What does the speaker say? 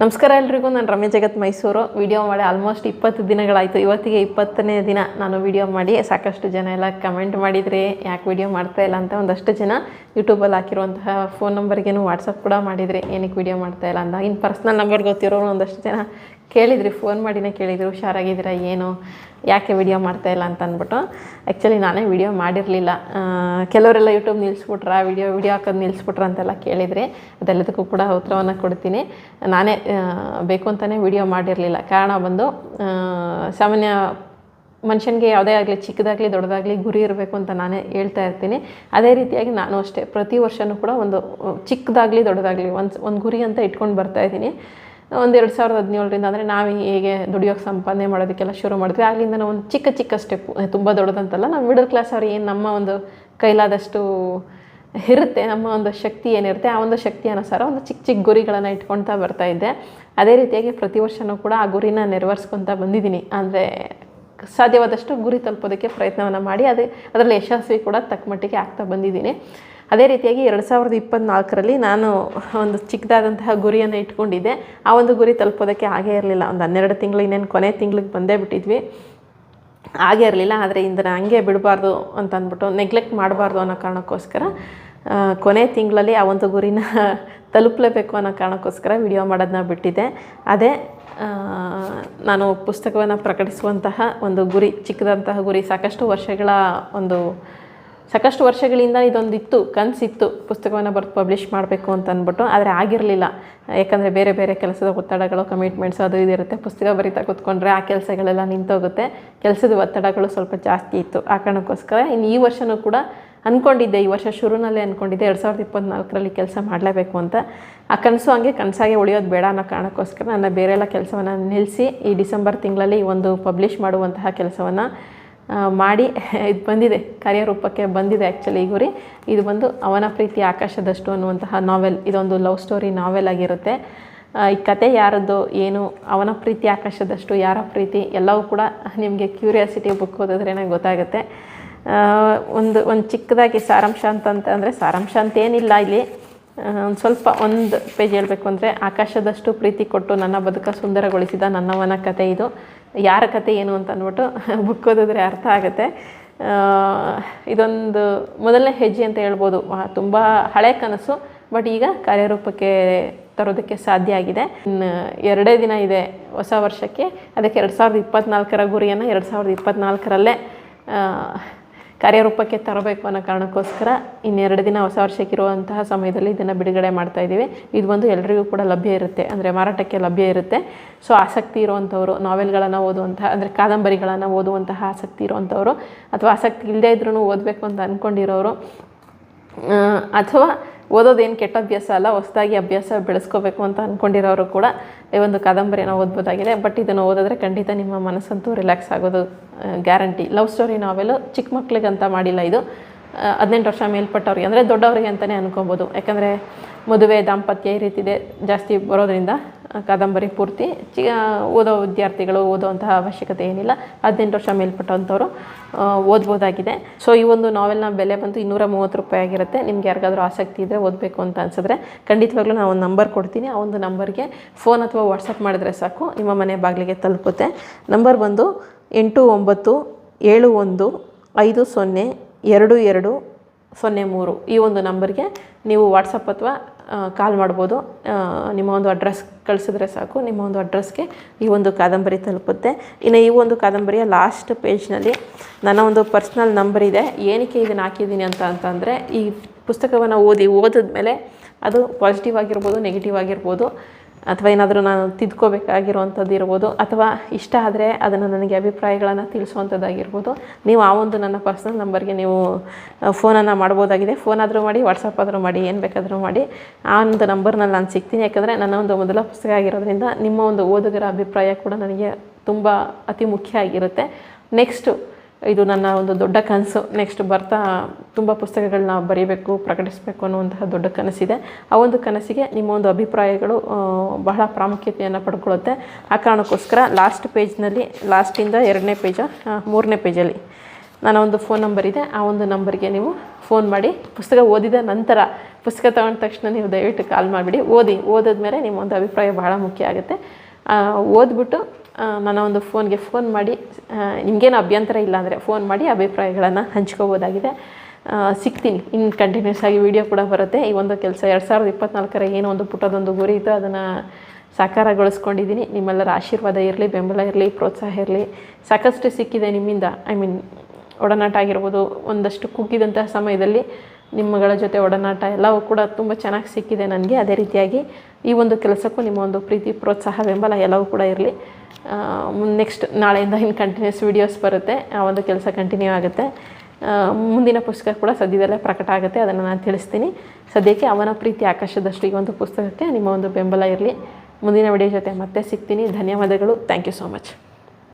ನಮಸ್ಕಾರ ಎಲ್ರಿಗೂ, ನಾನು ರಮ್ಯ ಜಗತ್ ಮೈಸೂರು. ವಿಡಿಯೋ ಮಾಡಿ ಆಲ್ಮೋಸ್ಟ್ ಇಪ್ಪತ್ತು ದಿನಗಳಾಯಿತು. ಇವತ್ತಿಗೆ ಇಪ್ಪತ್ತನೇ ದಿನ ನಾನು ವಿಡಿಯೋ ಮಾಡಿ. ಸಾಕಷ್ಟು ಜನ ಎಲ್ಲ ಕಮೆಂಟ್ ಮಾಡಿದರೆ, ಯಾಕೆ ವಿಡಿಯೋ ಮಾಡ್ತಾ ಇಲ್ಲ ಅಂತ ಒಂದಷ್ಟು ಜನ ಯೂಟ್ಯೂಬಲ್ಲಿ ಹಾಕಿರುವಂತಹ ಫೋನ್ ನಂಬರ್ಗೇನು ವಾಟ್ಸಪ್ ಕೂಡ ಮಾಡಿದರೆ, ಏನಕ್ಕೆ ವಿಡಿಯೋ ಮಾಡ್ತಾ ಇಲ್ಲ ಅಂತ. ಇನ್ನು ಪರ್ಸ್ನಲ್ ನಂಬರ್ ಗೊತ್ತಿರೋರು ಒಂದಷ್ಟು ಜನ ಕೇಳಿದ್ರಿ ಫೋನ್ ಮಾಡಿನೇ ಕೇಳಿದ್ರು, ಹುಷಾರಾಗಿದ್ದೀರಾ, ಏನು, ಯಾಕೆ ವಿಡಿಯೋ ಮಾಡ್ತಾ ಇಲ್ಲ ಅಂತ ಅಂದ್ಬಿಟ್ಟು. ಆ್ಯಕ್ಚುಲಿ ನಾನೇ ವಿಡಿಯೋ ಮಾಡಿರಲಿಲ್ಲ. ಕೆಲವರೆಲ್ಲ ಯೂಟ್ಯೂಬ್ ನಿಲ್ಲಿಸ್ಬಿಟ್ರ ವಿಡಿಯೋ ವಿಡಿಯೋ ಹಾಕೋದು ನಿಲ್ಲಿಸ್ಬಿಟ್ರ ಅಂತೆಲ್ಲ ಕೇಳಿದ್ರಿ. ಅದೆಲ್ಲದಕ್ಕೂ ಕೂಡ ಉತ್ತರವನ್ನು ಕೊಡ್ತೀನಿ. ನಾನೇ ಬೇಕು ಅಂತಲೇ ವಿಡಿಯೋ ಮಾಡಿರಲಿಲ್ಲ. ಕಾರಣ ಬಂದು ಸಾಮಾನ್ಯ ಮನುಷ್ಯನಿಗೆ ಯಾವುದೇ ಆಗಲಿ, ಚಿಕ್ಕದಾಗಲಿ, ದೊಡ್ಡದಾಗಲಿ ಗುರಿ ಇರಬೇಕು ಅಂತ ನಾನೇ ಹೇಳ್ತಾ ಇರ್ತೀನಿ. ಅದೇ ರೀತಿಯಾಗಿ ನಾನು ಅಷ್ಟೇ, ಪ್ರತಿ ವರ್ಷವೂ ಕೂಡ ಒಂದು, ಚಿಕ್ಕದಾಗಲಿ, ದೊಡ್ಡದಾಗಲಿ, ಒಂದು ಒಂದು ಗುರಿ ಅಂತ ಇಟ್ಕೊಂಡು ಬರ್ತಾ ಇದ್ದೀನಿ. ಒಂದು ಎರಡು ಸಾವಿರದ ಹದಿನೇಳರಿಂದ ಅಂದರೆ ನಾವು ಹೇಗೆ ದುಡಿಯೋಕ್ಕೆ ಸಂಪಾದನೆ ಮಾಡೋದಕ್ಕೆಲ್ಲ ಶುರು ಮಾಡಿದ್ವಿ. ಅಲ್ಲಿಂದ ನಾವು ಒಂದು ಚಿಕ್ಕ ಚಿಕ್ಕ ಸ್ಟೆಪ್ ತುಂಬ ದೊಡ್ಡದಂತಲ್ಲ, ನಾವು ಮಿಡಲ್ ಕ್ಲಾಸ್ ಅವ್ರು ಏನು ನಮ್ಮ ಒಂದು ಕೈಲಾದಷ್ಟು ಇರುತ್ತೆ, ನಮ್ಮ ಒಂದು ಶಕ್ತಿ ಏನಿರುತ್ತೆ, ಆ ಒಂದು ಶಕ್ತಿ ಅನುಸಾರ ಒಂದು ಚಿಕ್ಕ ಚಿಕ್ಕ ಗುರಿಗಳನ್ನು ಇಟ್ಕೊಳ್ತಾ ಬರ್ತಾ ಇದ್ದೆ. ಅದೇ ರೀತಿಯಾಗಿ ಪ್ರತಿ ವರ್ಷವೂ ಕೂಡ ಆ ಗುರಿನ ನೆರವೇರಿಸ್ಕೊತಾ ಬಂದಿದ್ದೀನಿ. ಅಂದರೆ ಸಾಧ್ಯವಾದಷ್ಟು ಗುರಿ ತಲುಪೋದಕ್ಕೆ ಪ್ರಯತ್ನವನ್ನು ಮಾಡಿ, ಅದೇ ಅದರಲ್ಲಿ ಯಶಸ್ವಿ ಕೂಡ ತಕ್ಕ ಮಟ್ಟಿಗೆ ಆಗ್ತಾ ಬಂದಿದ್ದೀನಿ. ಅದೇ ರೀತಿಯಾಗಿ ಎರಡು ಸಾವಿರದ ಇಪ್ಪತ್ತ್ನಾಲ್ಕರಲ್ಲಿ ನಾನು ಒಂದು ಚಿಕ್ಕದಾದಂತಹ ಗುರಿಯನ್ನು ಇಟ್ಕೊಂಡಿದ್ದೆ. ಆ ಒಂದು ಗುರಿ ತಲುಪೋದಕ್ಕೆ ಆಗೇ ಇರಲಿಲ್ಲ. ಒಂದು ಹನ್ನೆರಡು ತಿಂಗಳು, ಇನ್ನೇನು ಕೊನೆ ತಿಂಗಳಿಗೆ ಬಂದೇ ಬಿಟ್ಟಿದ್ವಿ. ಆಗೇ ಇರಲಿಲ್ಲ. ಆದರೆ ಇಂದನ ಹಂಗೆ ಬಿಡಬಾರ್ದು ಅಂತ ಅಂದ್ಬಿಟ್ಟು ನೆಗ್ಲೆಕ್ಟ್ ಮಾಡಬಾರ್ದು ಅನ್ನೋ ಕಾರಣಕ್ಕೋಸ್ಕರ ಕೊನೆ ತಿಂಗಳಲ್ಲಿ ಆ ಒಂದು ಗುರಿನ ತಲುಪಲೇಬೇಕು ಅನ್ನೋ ಕಾರಣಕ್ಕೋಸ್ಕರ ವಿಡಿಯೋ ಮಾಡೋದನ್ನ ಬಿಟ್ಟಿದ್ದೆ. ಅದೇ ನಾನು ಪುಸ್ತಕವನ್ನು ಪ್ರಕಟಿಸುವಂತಹ ಒಂದು ಗುರಿ ಚಿಕ್ಕದಂತಹ ಗುರಿ, ಸಾಕಷ್ಟು ವರ್ಷಗಳ ಒಂದು ಸಾಕಷ್ಟು ವರ್ಷಗಳಿಂದ ಇದೊಂದಿತ್ತು, ಕನಸಿತ್ತು. ಪುಸ್ತಕವನ್ನು ಬರೆದು ಪಬ್ಲಿಷ್ ಮಾಡಬೇಕು ಅಂತ ಅಂದ್ಬಿಟ್ಟು, ಆದರೆ ಆಗಿರಲಿಲ್ಲ. ಯಾಕಂದರೆ ಬೇರೆ ಬೇರೆ ಕೆಲಸದ ಒತ್ತಡಗಳು ಕಮಿಟ್ಮೆಂಟ್ಸ್ ಅದು ಇದಿರುತ್ತೆ ಪುಸ್ತಕ ಬರಿತಾ ಕೂತ್ಕೊಂಡ್ರೆ ಆ ಕೆಲಸಗಳೆಲ್ಲ ನಿಂತೋಗುತ್ತೆ. ಕೆಲಸದ ಒತ್ತಡಗಳು ಸ್ವಲ್ಪ ಜಾಸ್ತಿ ಇತ್ತು. ಆ ಕಾರಣಕ್ಕೋಸ್ಕರ ಇನ್ನು ಈ ವರ್ಷವೂ ಕೂಡ ಅಂದ್ಕೊಂಡಿದ್ದೆ ಈ ವರ್ಷ ಶುರುನಲ್ಲೇ ಅಂದ್ಕೊಂಡಿದ್ದೆ ಎರಡು ಸಾವಿರದ ಇಪ್ಪತ್ತ್ನಾಲ್ಕರಲ್ಲಿ ಕೆಲಸ ಮಾಡಲೇಬೇಕು ಅಂತ. ಆ ಕನಸು ಹಂಗೆ ಕನಸಾಗೆ ಉಳಿಯೋದು ಬೇಡ ಅನ್ನೋ ಕಾರಣಕ್ಕೋಸ್ಕರ ನನ್ನ ಬೇರೆಲ್ಲ ಕೆಲಸವನ್ನು ನಿಲ್ಲಿಸಿ, ಈ ಡಿಸೆಂಬರ್ ತಿಂಗಳಲ್ಲಿ ಒಂದು ಪಬ್ಲಿಷ್ ಮಾಡುವಂತಹ ಕೆಲಸವನ್ನು ಮಾಡಿ, ಇದು ಬಂದಿದೆ, ಕಾರ್ಯರೂಪಕ್ಕೆ ಬಂದಿದೆ ಆ್ಯಕ್ಚುಲಿ ಈ ಗುರಿ. ಇದು ಬಂದು ಅವನ ಪ್ರೀತಿ ಆಕಾಶದಷ್ಟು ಅನ್ನುವಂತಹ ನಾವೆಲ್ ಇದೊಂದು ಲವ್ ಸ್ಟೋರಿ ನಾವೆಲ್ ಆಗಿರುತ್ತೆ. ಈ ಕತೆ ಯಾರದ್ದು, ಏನು, ಅವನ ಪ್ರೀತಿ ಆಕಾಶದಷ್ಟು, ಯಾರ ಪ್ರೀತಿ, ಎಲ್ಲವೂ ಕೂಡ ನಿಮಗೆ ಕ್ಯೂರಿಯಾಸಿಟಿ ಬುಕ್ ನನಗೆ ಗೊತ್ತಾಗುತ್ತೆ. ಒಂದು ಒಂದು ಚಿಕ್ಕದಾಗಿ ಸಾರಾಂಶ ಅಂತಂತ ಅಂದರೆ, ಸಾರಾಂಶ ಅಂತೇನಿಲ್ಲ ಇಲ್ಲಿ. ಒಂದು ಸ್ವಲ್ಪ ಒಂದು ಪೇಜ್ ಹೇಳಬೇಕು ಅಂದರೆ, ಆಕಾಶದಷ್ಟು ಪ್ರೀತಿ ಕೊಟ್ಟು ನನ್ನ ಬದುಕ ಸುಂದರಗೊಳಿಸಿದ ನನ್ನವನ ಕತೆ ಇದು. ಯಾರ ಕತೆ ಏನು ಅಂತ ಅಂದ್ಬಿಟ್ಟು ಬುಕ್ ಓದಿದ್ರೆ ಅರ್ಥ ಆಗುತ್ತೆ. ಇದೊಂದು ಮೊದಲನೇ ಹೆಜ್ಜೆ ಅಂತ ಹೇಳ್ಬೋದು. ತುಂಬ ಹಳೆ ಕನಸು, ಬಟ್ ಈಗ ಕಾರ್ಯರೂಪಕ್ಕೆ ತರೋದಕ್ಕೆ ಸಾಧ್ಯ ಆಗಿದೆ. ಎರಡೇ ದಿನ ಇದೆ ಹೊಸ ವರ್ಷಕ್ಕೆ. ಅದಕ್ಕೆ ಎರಡು ಸಾವಿರದ ಇಪ್ಪತ್ತ್ನಾಲ್ಕರ ಗುರಿಯನ್ನು ಎರಡು ಸಾವಿರದ ಇಪ್ಪತ್ತ್ನಾಲ್ಕರಲ್ಲೇ ಕಾರ್ಯರೂಪಕ್ಕೆ ತರಬೇಕು ಅನ್ನೋ ಕಾರಣಕ್ಕೋಸ್ಕರ ಇನ್ನೆರಡು ದಿನ ಹೊಸ ವರ್ಷಕ್ಕಿರುವಂತಹ ಸಮಯದಲ್ಲಿ ಇದನ್ನು ಬಿಡುಗಡೆ ಮಾಡ್ತಾ ಇದ್ದೀವಿ. ಇದು ಬಂದು ಎಲ್ರಿಗೂ ಕೂಡ ಲಭ್ಯ ಇರುತ್ತೆ. ಅಂದರೆ ಮಾರಾಟಕ್ಕೆ ಲಭ್ಯ ಇರುತ್ತೆ. ಸೊ ಆಸಕ್ತಿ ಇರುವಂಥವ್ರು, ನಾವೆಲ್ಗಳನ್ನು ಓದುವಂತಹ, ಅಂದರೆ ಕಾದಂಬರಿಗಳನ್ನು ಓದುವಂತಹ ಆಸಕ್ತಿ ಇರುವಂಥವರು, ಅಥವಾ ಆಸಕ್ತಿ ಇಲ್ಲದೇ ಇದ್ರೂ ಓದಬೇಕು ಅಂತ ಅಂದ್ಕೊಂಡಿರೋರು ಅಥವಾ ಓದೋದೇನು ಕೆಟ್ಟ ಅಭ್ಯಾಸ ಅಲ್ಲ, ಹೊಸದಾಗಿ ಅಭ್ಯಾಸ ಬೆಳೆಸ್ಕೋಬೇಕು ಅಂತ ಅಂದ್ಕೊಂಡಿರೋರು ಕೂಡ ಈ ಒಂದು ಕಾದಂಬರಿನ ಓದ್ಬೋದಾಗಿದೆ. ಬಟ್ ಇದನ್ನು ಓದಿದ್ರೆ ಖಂಡಿತ ನಿಮ್ಮ ಮನಸ್ಸಂತೂ ರಿಲ್ಯಾಕ್ಸ್ ಆಗೋದು ಗ್ಯಾರಂಟಿ. ಲವ್ ಸ್ಟೋರಿ ನಾವೆಲ್ಲ ಚಿಕ್ಕ ಮಕ್ಳಿಗಂತ ಮಾಡಿಲ್ಲ ಇದು. ಹದಿನೆಂಟು ವರ್ಷ ಮೇಲ್ಪಟ್ಟವ್ರಿಗೆ, ಅಂದರೆ ದೊಡ್ಡವರಿಗೆ ಅಂತಲೇ ಅನ್ಕೊಬೋದು. ಯಾಕಂದರೆ ಮದುವೆ, ದಾಂಪತ್ಯ ಈ ರೀತಿ ಇದೆ ಜಾಸ್ತಿ ಬರೋದ್ರಿಂದ ಕಾದಂಬರಿ ಪೂರ್ತಿ, ಚಿ ಓದೋ ವಿದ್ಯಾರ್ಥಿಗಳು ಓದೋವಂತಹ ಅವಶ್ಯಕತೆ ಏನಿಲ್ಲ. ಹದಿನೆಂಟು ವರ್ಷ ಮೇಲ್ಪಟ್ಟಂಥವ್ರು ಓದ್ಬೋದಾಗಿದೆ. ಸೊ ಈ ಒಂದು ನಾವೆಲ್ನ ಬೆಲೆ ಬಂದು ಇನ್ನೂರ ಮೂವತ್ತು ರೂಪಾಯಿ ಆಗಿರುತ್ತೆ. ನಿಮ್ಗೆ ಯಾರಿಗಾದರೂ ಆಸಕ್ತಿ ಇದ್ದರೆ ಓದಬೇಕು ಅಂತ ಅನ್ಸಿದ್ರೆ ಖಂಡಿತವಾಗ್ಲೂ ನಾವು ಒಂದು ನಂಬರ್ ಕೊಡ್ತೀನಿ. ಆ ಒಂದು ನಂಬರ್ಗೆ ಫೋನ್ ಅಥವಾ ವಾಟ್ಸಪ್ ಮಾಡಿದ್ರೆ ಸಾಕು. ನಿಮ್ಮ ಮನೆ ಬಾಗಿಲಿಗೆ ತಲುಪುತ್ತೆ. ನಂಬರ್ ಬಂದು ಎಂಟು ಒಂಬತ್ತು ಏಳು ಒಂದು ಐದು ಸೊನ್ನೆ ಎರಡು ಎರಡು ಸೊನ್ನೆ ಮೂರು. ಈ ಒಂದು ನಂಬರ್ಗೆ ನೀವು ವಾಟ್ಸಪ್ ಅಥವಾ ಕಾಲ್ ಮಾಡ್ಬೋದು. ನಿಮ್ಮ ಒಂದು ಅಡ್ರೆಸ್ ಕಳಿಸಿದ್ರೆ ಸಾಕು. ನಿಮ್ಮ ಒಂದು ಅಡ್ರೆಸ್ಗೆ ಈ ಒಂದು ಕಾದಂಬರಿ ತಲುಪುತ್ತೆ. ಇನ್ನು ಈ ಒಂದು ಕಾದಂಬರಿಯ ಲಾಸ್ಟ್ ಪೇಜ್ನಲ್ಲಿ ನನ್ನ ಒಂದು ಪರ್ಸ್ನಲ್ ನಂಬರ್ ಇದೆ. ಏನಕ್ಕೆ ಇದನ್ನು ಹಾಕಿದ್ದೀನಿ ಅಂತ ಅಂತಂದರೆ ಈ ಪುಸ್ತಕವನ್ನು ಓದಿ, ಓದಿದ್ಮೇಲೆ ಅದು ಪಾಸಿಟಿವ್ ಆಗಿರ್ಬೋದು ನೆಗೆಟಿವ್ ಆಗಿರ್ಬೋದು. ಅಥವಾ ಏನಾದರೂ ನಾನು ತಿದ್ಕೋಬೇಕಾಗಿರುವಂಥದ್ದು ಇರ್ಬೋದು ಅಥವಾ ಇಷ್ಟ ಆದರೆ ಅದನ್ನು ನನಗೆ ಅಭಿಪ್ರಾಯಗಳನ್ನು ತಿಳಿಸುವಂಥದ್ದಾಗಿರ್ಬೋದು, ನೀವು ಆ ಒಂದು ನನ್ನ ಪರ್ಸ್ನಲ್ ನಂಬರ್ಗೆ ನೀವು ಫೋನನ್ನು ಮಾಡ್ಬೋದಾಗಿದೆ. ಫೋನ್ ಆದರೂ ಮಾಡಿ, ವಾಟ್ಸಪ್ ಆದರೂ ಮಾಡಿ, ಏನು ಬೇಕಾದರೂ ಮಾಡಿ. ಆ ಒಂದು ನಂಬರ್ನಲ್ಲಿ ನಾನು ಸಿಗ್ತೀನಿ. ಯಾಕಂದರೆ ನನ್ನ ಒಂದು ಮೊದಲ ಪುಸ್ತಕ ಆಗಿರೋದ್ರಿಂದ ನಿಮ್ಮ ಒಂದು ಓದುಗರ ಅಭಿಪ್ರಾಯ ಕೂಡ ನನಗೆ ತುಂಬ ಅತಿ ಮುಖ್ಯ ಆಗಿರುತ್ತೆ. ನೆಕ್ಸ್ಟು ಇದು ನನ್ನ ಒಂದು ದೊಡ್ಡ ಕನಸು. ನೆಕ್ಸ್ಟ್ ಬರ್ತಾ ತುಂಬ ಪುಸ್ತಕಗಳನ್ನ ಬರೀಬೇಕು, ಪ್ರಕಟಿಸಬೇಕು ಅನ್ನುವಂತಹ ದೊಡ್ಡ ಕನಸಿದೆ. ಆ ಒಂದು ಕನಸಿಗೆ ನಿಮ್ಮ ಒಂದು ಅಭಿಪ್ರಾಯಗಳು ಬಹಳ ಪ್ರಾಮುಖ್ಯತೆಯನ್ನು ಪಡ್ಕೊಳ್ಳುತ್ತೆ. ಆ ಕಾರಣಕ್ಕೋಸ್ಕರ ಲಾಸ್ಟ್ ಪೇಜ್ನಲ್ಲಿ ಲಾಸ್ಟಿಂದ ಎರಡನೇ ಪೇಜ ಮೂರನೇ ಪೇಜಲ್ಲಿ ನನ್ನ ಒಂದು ಫೋನ್ ನಂಬರ್ ಇದೆ. ಆ ಒಂದು ನಂಬರ್ಗೆ ನೀವು ಫೋನ್ ಮಾಡಿ ಪುಸ್ತಕ ಓದಿದ ನಂತರ, ಪುಸ್ತಕ ತಗೊಂಡ ತಕ್ಷಣ ನೀವು ದಯವಿಟ್ಟು ಕಾಲ್ ಮಾಡಿಬಿಡಿ. ಓದಿ, ಓದಿದ್ಮೇಲೆ ನಿಮ್ಮ ಒಂದು ಅಭಿಪ್ರಾಯ ಬಹಳ ಮುಖ್ಯ ಆಗುತ್ತೆ. ಓದ್ಬಿಟ್ಟು ನನ್ನ ಒಂದು ಫೋನ್ಗೆ ಫೋನ್ ಮಾಡಿ ನಿಮಗೇನು ಅಭ್ಯಂತರ ಇಲ್ಲ ಅಂದರೆ ಫೋನ್ ಮಾಡಿ ಅಭಿಪ್ರಾಯಗಳನ್ನು ಹಂಚ್ಕೋಬೋದಾಗಿದೆ. ಸಿಗ್ತೀನಿ. ಇನ್ನು ಕಂಟಿನ್ಯೂಸ್ ಆಗಿ ವಿಡಿಯೋ ಕೂಡ ಬರುತ್ತೆ. ಈ ಒಂದು ಕೆಲಸ ಎರಡು ಸಾವಿರದ ಇಪ್ಪತ್ನಾಲ್ಕರ ಏನೋ ಒಂದು ಪುಟ್ಟದೊಂದು ಗುರಿ ಇತ್ತು, ಅದನ್ನು ಸಾಕಾರಗೊಳಿಸ್ಕೊಂಡಿದ್ದೀನಿ. ನಿಮ್ಮೆಲ್ಲರ ಆಶೀರ್ವಾದ ಇರಲಿ, ಬೆಂಬಲ ಇರಲಿ, ಪ್ರೋತ್ಸಾಹ ಇರಲಿ. ಸಾಕಷ್ಟು ಸಿಕ್ಕಿದೆ ನಿಮ್ಮಿಂದ. ಐ ಮೀನ್ ಒಡನಾಟ ಆಗಿರ್ಬೋದು, ಒಂದಷ್ಟು ಕುಗ್ಗಿದಂತಹ ಸಮಯದಲ್ಲಿ ನಿಮ್ಮಗಳ ಜೊತೆ ಒಡನಾಟ ಎಲ್ಲವೂ ಕೂಡ ತುಂಬ ಚೆನ್ನಾಗಿ ಸಿಕ್ಕಿದೆ ನನಗೆ. ಅದೇ ರೀತಿಯಾಗಿ ಈ ಒಂದು ಕೆಲಸಕ್ಕೂ ನಿಮ್ಮ ಒಂದು ಪ್ರೀತಿ, ಪ್ರೋತ್ಸಾಹ, ಬೆಂಬಲ ಎಲ್ಲವೂ ಕೂಡ ಇರಲಿ. ನೆಕ್ಸ್ಟ್ ನಾಳೆಯಿಂದ ಇನ್ನು ಕಂಟಿನ್ಯೂಸ್ ವೀಡಿಯೋಸ್ ಬರುತ್ತೆ. ಆ ಒಂದು ಕೆಲಸ ಕಂಟಿನ್ಯೂ ಆಗುತ್ತೆ. ಮುಂದಿನ ಪುಸ್ತಕ ಕೂಡ ಸದ್ಯದಲ್ಲೇ ಪ್ರಕಟ ಆಗುತ್ತೆ. ಅದನ್ನು ನಾನು ತಿಳಿಸ್ತೀನಿ. ಸದ್ಯಕ್ಕೆ ಅವನ ಪ್ರೀತಿ ಆಕಾಶದಷ್ಟು ಈ ಒಂದು ಪುಸ್ತಕಕ್ಕೆ ನಿಮ್ಮ ಒಂದು ಬೆಂಬಲ ಇರಲಿ. ಮುಂದಿನ ವಿಡಿಯೋ ಜೊತೆ ಮತ್ತೆ ಸಿಗ್ತೀನಿ. ಧನ್ಯವಾದಗಳು. Thank you so much